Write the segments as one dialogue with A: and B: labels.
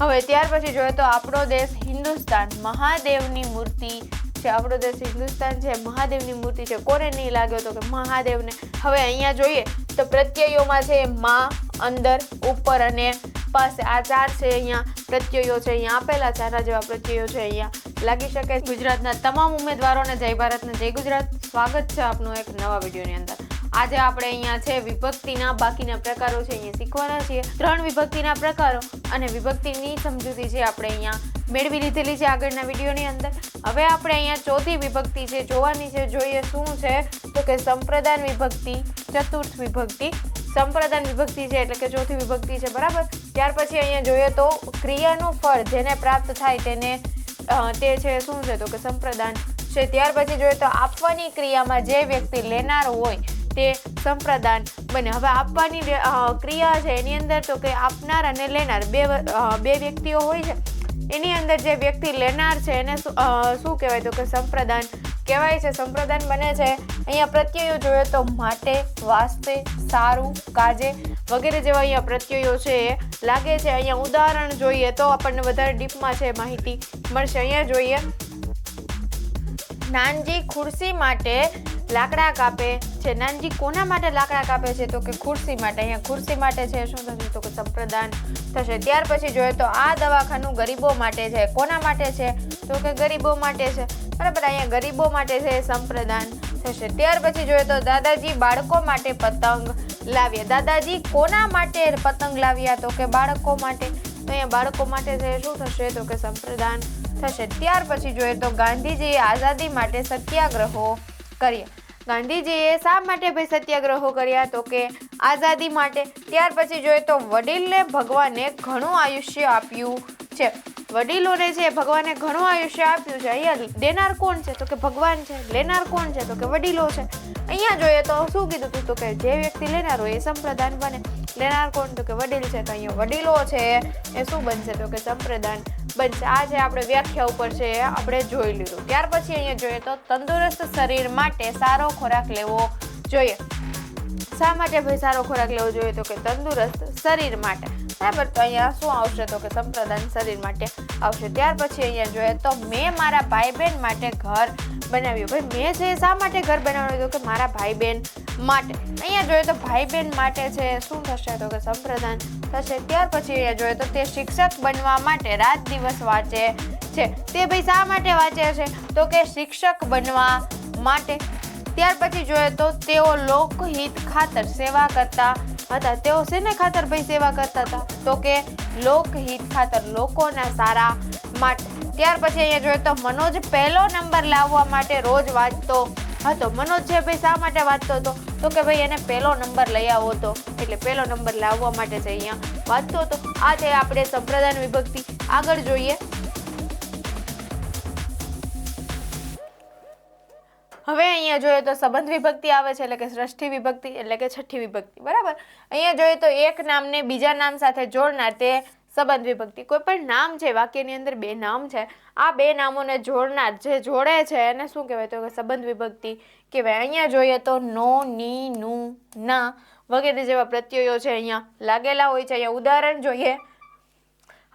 A: હવે ત્યાર પછી જોઈએ તો આપણો દેશ હિન્દુસ્તાન. મહાદેવની મૂર્તિ છે. આપણો દેશ હિન્દુસ્તાન છે. મહાદેવની મૂર્તિ છે. કોને નહીં લાગ્યો તો કે મહાદેવને. હવે અહીંયા જોઈએ તો પ્રત્યયોમાં છે માં અંદર, ઉપર અને પાસે. આ ચાર છે અહીંયા પ્રત્યયો છે. અહીંયા આપેલા ચારા જેવા પ્રત્યયો છે અહીંયા. લાગી શકે ગુજરાતના તમામ ઉમેદવારોને જય ભારતને જય ગુજરાત. સ્વાગત છે આપનું એક નવા વિડીયોની અંદર. આજે આપણે અહીંયા છે વિભક્તિના બાકીના પ્રકારો છે, અહીંયા શીખવાના છીએ. ત્રણ વિભક્તિના પ્રકારો અને વિભક્તિની સમજૂતી છે આપણે અહીંયા મેળવી લીધેલી છે આગળના વિડીયોની અંદર. હવે આપણે અહીંયા ચોથી વિભક્તિ છે, જોવાની છે, જોઈએ શું છે. તો કે સંપ્રદાન વિભક્તિ, ચતુર્થ વિભક્તિ. સંપ્રદાન વિભક્તિ છે એટલે કે ચોથી વિભક્તિ છે, બરાબર? ત્યાર પછી અહીંયા જોઈએ તો ક્રિયાનું ફળ જેને પ્રાપ્ત થાય તેને તે છે શું છે તો કે સંપ્રદાન છે. ત્યાર પછી જોઈએ તો આપવાની ક્રિયામાં જે વ્યક્તિ લેનાર હોય તે સંપ્રદાન બને હવે આપવાની ક્રિયા છે, એની અંદર તો કે આપનાર અને લેનાર બે બે વ્યક્તિઓ હોય છે. એની અંદર જે વ્યક્તિ લેનાર છે, એને શું કહેવાય તો કે સંપ્રદાન કહેવાય છે, સંપ્રદાન બને છે. અહીંયા પ્રત્યયો જોઈએ તો માટે, વાસ્તે, સારું, કાજે વગેરે જેવા અહીંયા પ્રત્યયો છે. એ લાગે છે અહીંયા ઉદાહરણ જોઈએ તો આપણને વધારે ડીપમાં છે માહિતી મળશે. અહીંયા જોઈએ. નાનજી ખુરશી માટે લાકડા કાપે છે. નાનજી કોના માટે લાકડા કાપે છે? તો કે ખુરશી માટે. અહીંયા ખુરશી માટે છે. શું થશે? તો કે સંપ્રદાન થશે. ત્યાર પછી જોઈએ તો આ દવાખાનું ગરીબો માટે છે. કોના માટે છે? તો કે ગરીબો માટે છે. બરાબર, અહીંયા ગરીબો માટે છે, સંપ્રદાન થશે. ત્યાર પછી જોઈએ તો દાદાજી બાળકો માટે પતંગ લાવ્યા. દાદાજી કોના માટે પતંગ લાવ્યા? તો કે બાળકો માટે. તો અહીંયા બાળકો માટે છે. શું થશે? તો કે સંપ્રદાન થશે. ત્યાર પછી જોઈએ તો ગાંધીજીએ આઝાદી માટે સત્યાગ્રહો કર્યા ગાંધીજીએ શા માટે ભાઈ સત્યાગ્રહો કર્યા? તો કે આઝાદી માટે. ત્યાર પછી જોઈએ તો વડીલને ભગવાને ઘણું આયુષ્ય આપ્યું છે. વડીલોને છે ભગવાને ઘણું આયુષ્ય આપ્યું છે, અહીંયા દેનાર કોણ છે? તો કે ભગવાન છે, લેનાર કોણ છે? તો કે વડીલો છે. અહીંયા જોઈએ તો શું કીધું તું? તો કે જે વ્યક્તિ લેનાર હોય એ સંપ્રદાન બને. લેનાર કોણ? તો કે વડીલ છે. તો અહીંયા વડીલો છે. એ શું બનશે? તો કે સંપ્રદાન. બનશે. આ જે આપણે વ્યાખ્યા ઉપર છે આપણે જોઈ લીધું. ત્યાર પછી અહીંયા જોઈએ તો તંદુરસ્ત શરીર માટે સારો ખોરાક લેવો જોઈએ. શા માટે ભાઈ સારો ખોરાક લેવો જોઈએ? તો કે તંદુરસ્ત શરીર માટે. બરાબર? તો અહીંયા શું આવશે? તો કે સંપ્રદાન શરીર માટે આવશે. ત્યાર પછી અહીંયા જોઈએ તો મેં મારા ભાઈ બહેન માટે ઘર બનાવ્યું. ભાઈ, મેં જે શા માટે ઘર બનાવ્યું? હતું કે મારા ભાઈ બહેન માટે. અહીંયા જોઈએ તો ભાઈ બહેન માટે છે, શું થશે તો કે સંપ્રદાન થશે. ત્યાર પછી અહીંયા જોઈએ તો તે શિક્ષક બનવા માટે રાત દિવસ વાંચે છે. તે ભાઈ શા માટે વાંચે છે? તો કે શિક્ષક બનવા માટે. ત્યાર પછી જોઈએ તો તેઓ લોકહિત ખાતર સેવા કરતા હતા. તેઓ શેને ખાતર ભાઈ સેવા કરતા હતા? તો કે લોકહિત ખાતર લોકોના સારા માટે. ત્યાર પછી અહીંયા જોઈએ તો મનોજ પહેલો નંબર લાવવા માટે રોજ વાંચતો હતો મનોજ છે ભાઈ શા માટે વાંચતો હતો તો કે ભાઈ એને પહેલો નંબર લઈ આવો હતો એટલે પહેલો નંબર લાવવા માટે છે અહીંયા. વાંચતો હતો આ છે આપણે સંપ્રદાન વિભક્તિ. આગળ જોઈએ. હવે અહીંયા જોઈએ તો સંબંધ વિભક્તિ આવે છે, એટલે કે ષષ્ઠી વિભક્તિ, એટલે કે છઠ્ઠી વિભક્તિ. બરાબર? અહીંયા જોઈએ તો એક નામને બીજા નામ સાથે જોડનાર તે સંબંધ વિભક્તિ. કોઈ પણ નામ છે, વાક્યની અંદર બે નામ છે, આ બે નામોને જોડનાર જે જોડે છે, એને શું કહેવાય? તો કે સંબંધ વિભક્તિ કહેવાય. અહીંયા જોઈએ તો નો, ની, નું, ના વગેરે જેવા પ્રત્યયો છે અહીંયા લાગેલા હોય છે. અહીંયા ઉદાહરણ જોઈએ.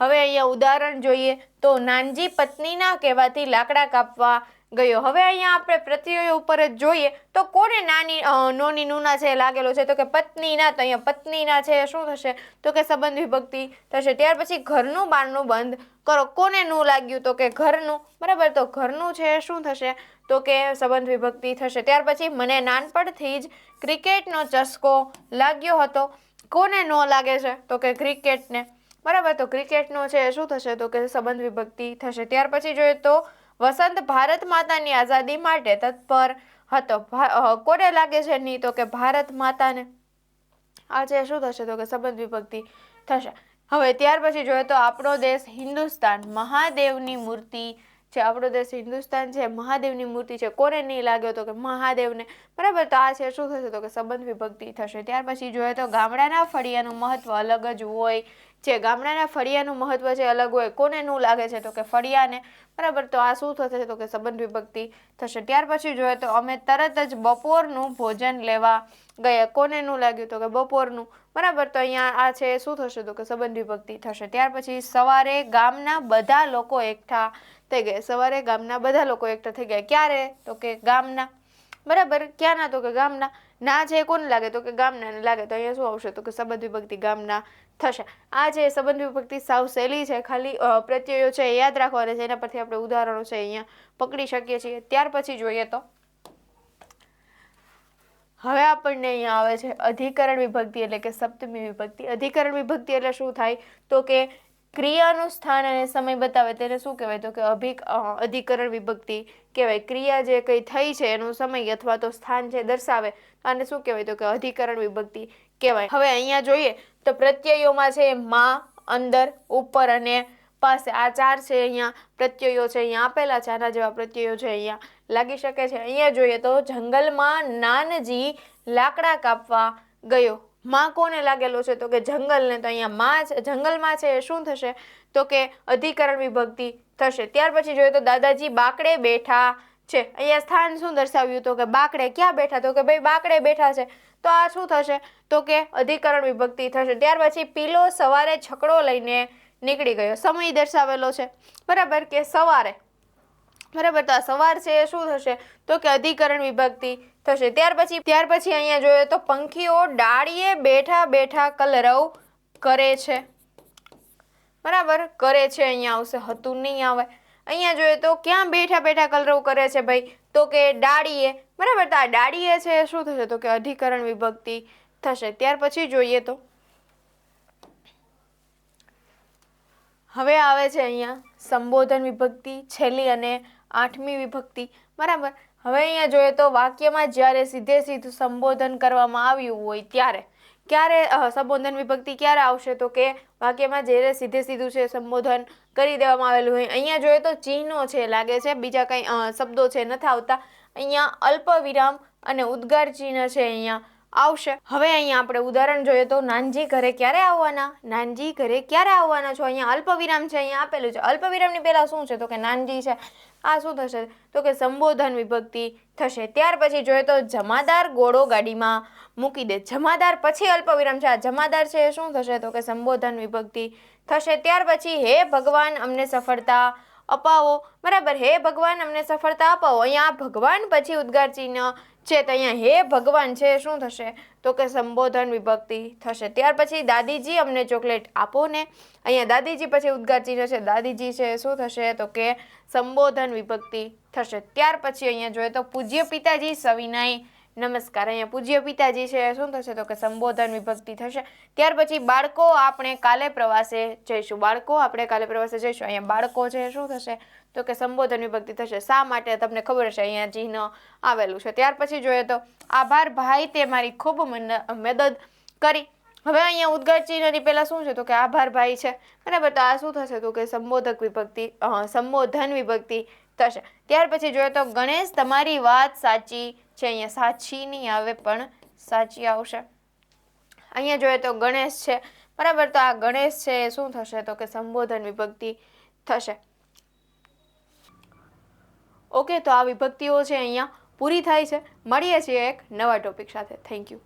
A: હવે અહીંયા ઉદાહરણ જોઈએ તો નાનજી પત્નીના કહેવાથી લાકડા કાપવા ગયો. હવે અહીંયા આપણે પ્રત્યયો ઉપર જ જોઈએ તો કોને નાની નોની નુના છે લાગેલો છે? તો કે પત્નીના તો અહીંયા પત્નીના છે. શું થશે? તો કે સંબંધ વિભક્તિ થશે. ત્યાર પછી ઘરનું બારનું બંધ કરો. કોને નું લાગ્યું તો કે ઘરનું? બરાબર? તો ઘરનું છે. શું થશે? તો કે સંબંધ વિભક્તિ થશે. ત્યાર પછી મને નાનપણથી જ ક્રિકેટનો ચસ્કો લાગ્યો હતો. કોને ન લાગે છે? તો કે ક્રિકેટને. બરાબર? તો ક્રિકેટનો છે. શું થશે? તો કે સંબંધ વિભક્તિ થશે. ત્યાર પછી જોઈએ તો વસંત ભારત માતાની આઝાદી માટે તત્પર હતો. કોને લાગે છે નહીં તો કે ભારત માતાને? આ છે શું થશે તો કે સંબંધ વિભક્તિ થશે. હવે ત્યાર પછી જોઈએ તો આપણો દેશ હિન્દુસ્તાન. મહાદેવની મૂર્તિ છે, આપણો દેશ હિન્દુસ્તાન છે, મહાદેવની મૂર્તિ છે. કોને નહીં લાગ્યો તો કે મહાદેવને? બરાબર, તો આ છે શું થશે તો કે સંબંધ વિભક્તિ થશે. ત્યાર પછી જોઈએ તો ગામડાના ફળિયાનું મહત્વ અલગ જ હોય. છે ગામડાના ફળિયાનું મહત્વ છે અલગ હોય, કોને નું લાગે છે? તો કે ફળિયાને. બરાબર, તો આ શું થશે? તો કે સંબંધ વિભક્તિ થશે. ત્યાર પછી જોઈએ તો અમે તરત જ બપોરનું ભોજન લેવા ગયા. કોને નું લાગ્યું? તો કે બપોરનું. બરાબર, તો અહીંયા આ છે, શું થશે? તો કે સંબંધ વિભક્તિ થશે. ત્યાર પછી સવારે ગામના બધા લોકો એકઠા થઈ ગયા. સવારે ગામના બધા લોકો એકઠા થઈ ગયા. ક્યારે? તો કે ગામના. બરાબર, ક્યાંના? તો કે ગામના. ના છે કોને લાગે તો કે ગામના લાગે. તો અહીંયા શું આવશે? તો કે સંબંધ વિભક્તિ ગામના થશે. આ જે સંબંધ વિભક્તિ સાવ સહેલી છે, ખાલી પ્રત્યયો છે એ યાદ રાખવાના છે. એના પરથી આપણે ઉદાહરણો છે અહીંયા પકડી શકીએ છીએ. ત્યાર પછી જોઈએ તો. હવે આપણને અહીંયા આવે છે અધિકરણ વિભક્તિ એટલે કે સપ્તમી વિભક્તિ. અધિકરણ વિભક્તિ એટલે શું થાય? તો કે ક્રિયાનું સ્થાન અને સમય બતાવે તેને શું કહેવાય? તો કે અભિક અધિકરણ વિભક્તિ કહેવાય. ક્રિયા જે કંઈ થઈ છે એનું સમય અથવા તો સ્થાન છે દર્શાવે અને શું કહેવાય? તો કે અધિકરણ વિભક્તિ કહેવાય. હવે અહીંયા જોઈએ તો પ્રત્યયોમાં છે માં, અંદર, ઉપર અને પાસે. આ ચાર છે અહીંયા. પ્રત્યયો છે અહીંયા આપેલા છે. આના જેવા પ્રત્યયો છે અહીંયા લાગી શકે છે. અહીંયા જોઈએ તો જંગલમાં નાનજી લાકડા કાપવા ગયો. માં કોને લાગેલો છે? તો કે જંગલને તો અહીંયા માં જંગલમાં છે એ શું થશે? તો કે અધિકરણ વિભક્તિ થશે. ત્યાર પછી જોઈએ તો દાદાજી બાકડે બેઠા છે. અહીંયા સ્થાન શું દર્શાવ્યું? તો કે બાકડે ક્યાં બેઠા? તો કે ભાઈ બાકડે બેઠા છે. તો આ શું થશે? તો કે અધિકરણ વિભક્તિ થશે. ત્યાર પછી પીલો સવારે છકડો લઈને નીકળી ગયો. સમય દર્શાવેલો છે. બરાબર કે સવારે બરાબર, તો આ સવાર છે, શું થશે? તો કે અધિકરણ વિભક્તિ થશે. ત્યાર પછી ત્યાર પછી અહીંયા જોઈએ તો પંખીઓ ડાળીએ બેઠા બેઠા કલરવ કરે છે. બરાબર, કરે છે, અહીંયા આવશે, હતું નહીં આવે. અહીંયા જોઈએ તો ક્યાં બેઠા બેઠા કલરવ કરે છે ભાઈ? તો કે ડાળીએ. બરાબર, તો આ ડાળીએ છે, શું થશે? તો કે અધિકરણ વિભક્તિ થશે. ત્યાર પછી જોઈએ તો. હવે આવે છે અહીંયા સંબોધન વિભક્તિ, છેલ્લી અને આઠમી વિભક્તિ. બરાબર? હવે અહીંયા જોઈએ તો વાક્યમાં જ્યારે સીધે સીધું સંબોધન કરવામાં આવ્યું હોય ત્યારે, ક્યારે સંબોધન વિભક્તિ ક્યારે આવશે? તો કે વાક્યમાં જ્યારે સીધે સીધું છે સંબોધન કરી દેવામાં આવેલું હોય. અહીંયા જોઈએ તો ચિહ્નો છે, લાગે છે. બીજા કંઈ શબ્દો છે, નથી આવતા. અહીંયા અલ્પ વિરામ અને ઉદ્ગાર ચિહ્ન છે અહીંયા આવશે. હવે અહીંયા આપણે ઉદાહરણ જોઈએ તો નાનજી ઘરે ક્યારે આવવાના? નાનજી ઘરે ક્યારે આવવાના છો? અહીંયા અલ્પવિરામ છે, અહીંયા આપેલું છે. અલ્પવિરામની પહેલાં શું છે? તો કે નાનજી છે. આ શું થશે? તો કે સંબોધન વિભક્તિ થશે. ત્યાર પછી જોઈએ તો જમાદાર ઘોડો ગાડીમાં મૂકી દે. જમાદાર પછી અલ્પવિરામ છે. આ જમાદાર છે એ શું થશે? તો કે સંબોધન વિભક્તિ થશે. ત્યાર પછી હે ભગવાન, અમને સફળતા અપાવો. બરાબર. હે ભગવાન, અમને સફળતા અપાવો. અહીંયા ભગવાન પછી ઉદ્ગાર ચિહ્ન છે તો અહીંયા હે ભગવાન છે, શું થશે? તો કે સંબોધન વિભક્તિ થશે. ત્યાર પછી દાદીજી અમને ચોકલેટ આપો ને. અહીંયા દાદીજી પછી ઉદ્ગાર ચિહ્ન છે. દાદીજી છે, શું થશે? તો કે સંબોધન વિભક્તિ થશે. ત્યાર પછી અહીંયા જોઈએ તો પૂજ્ય પિતાજી સવિનય નમસ્કાર, અહીંયા પૂજ્ય પિતાજી છે, શું થશે તો કે સંબોધન વિભક્તિ થશે. ત્યાર પછી બાળકો, આપણે કાલે પ્રવાસે જઈશું. બાળકો, આપણે કાલે પ્રવાસે જઈશું. અહીંયા બાળકો છે, શું થશે તો કે સંબોધન વિભક્તિ થશે. શા માટે તમને ખબર હશે? અહીંયા ચિહ્ન આવેલું છે. ત્યાર પછી જોઈએ તો, આભાર ભાઈ, તે મારી ખૂબ મદદ કરી. હવે અહીંયા ઉદ્ગાર ચિહ્નની પહેલાં શું છે તો કે આભાર ભાઈ છે. બરાબર, તો આ શું થશે તો કે સંબોધક વિભક્તિ સંબોધન વિભક્તિ થશે. ત્યાર પછી જોઈએ તો, ગણેશ, તમારી વાત સાચી છે, અહીંયા સાચી નહીં આવે પણ સાચી આવશે. અહીંયા જોઈએ તો ગણેશ છે. બરાબર, તો આ ગણેશ છે એ શું થશે? તો કે સંબોધન વિભક્તિ થશે. ઓકે, તો આ વિભક્તિઓ છે અહીંયા પૂરી થાય છે. મળીએ છીએ એક નવા ટોપિક સાથે. Thank you